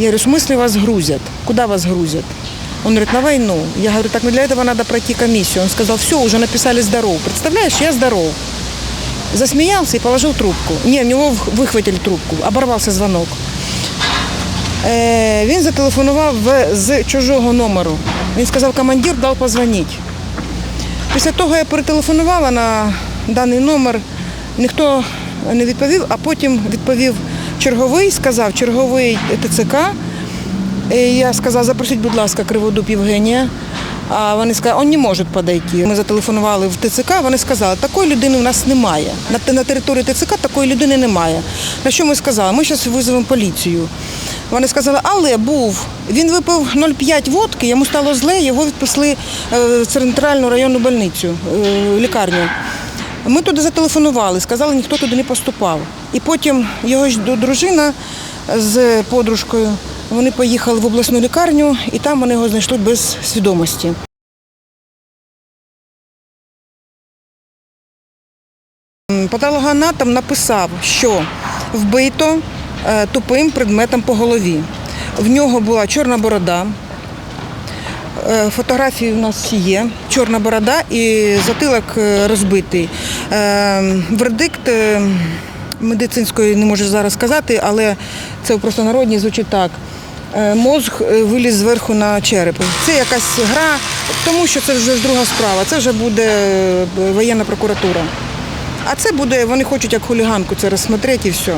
Я говорю, в смысле вас грузят? Куда вас грузят? Он говорит, на войну. Я говорю, так ну для этого надо пройти комиссию. Он сказал, все, уже написали здоров. Представляешь, я здоров. Засмеялся и положил трубку. Не, у него в- выхватили трубку, оборвався звонок. Е, він зателефонував в- з чужого номеру. Він сказав, командир дав позвонити. Після того я перетелефонувала на даний номер, ніхто не відповів, а потім відповів черговий, сказав черговий ТЦК. Я сказала, запросіть, будь ласка, Криводуб Євгенія. А вони сказали, він не може підійти. Ми зателефонували в ТЦК, вони сказали, такої людини у нас немає. На, на території ТЦК такої людини немає. На що ми сказали? Ми зараз визовемо поліцію. Вони сказали, але був. Він випив 0,5 водки, йому стало зле, його відпустили е, в центральну районну больницю, е, лікарню. Ми туди зателефонували, сказали, ніхто туди не поступав. І потім його ж дружина з подружкою, вони поїхали в обласну лікарню, і там вони його знайшли без свідомості. Патологоанатом написав, що вбито е, тупим предметом по голові. В нього була чорна борода. Е, Фотографії у нас є. Чорна борода і затилок е, розбитий. Вердикт медицинської не можу зараз сказати, але це в простонародній звучить так. Е, Мозг е, виліз зверху на череп. Це якась гра, тому що це вже друга справа. Це вже буде е, воєнна прокуратура. А це буде, вони хочуть як хуліганку це розсмотрети і все.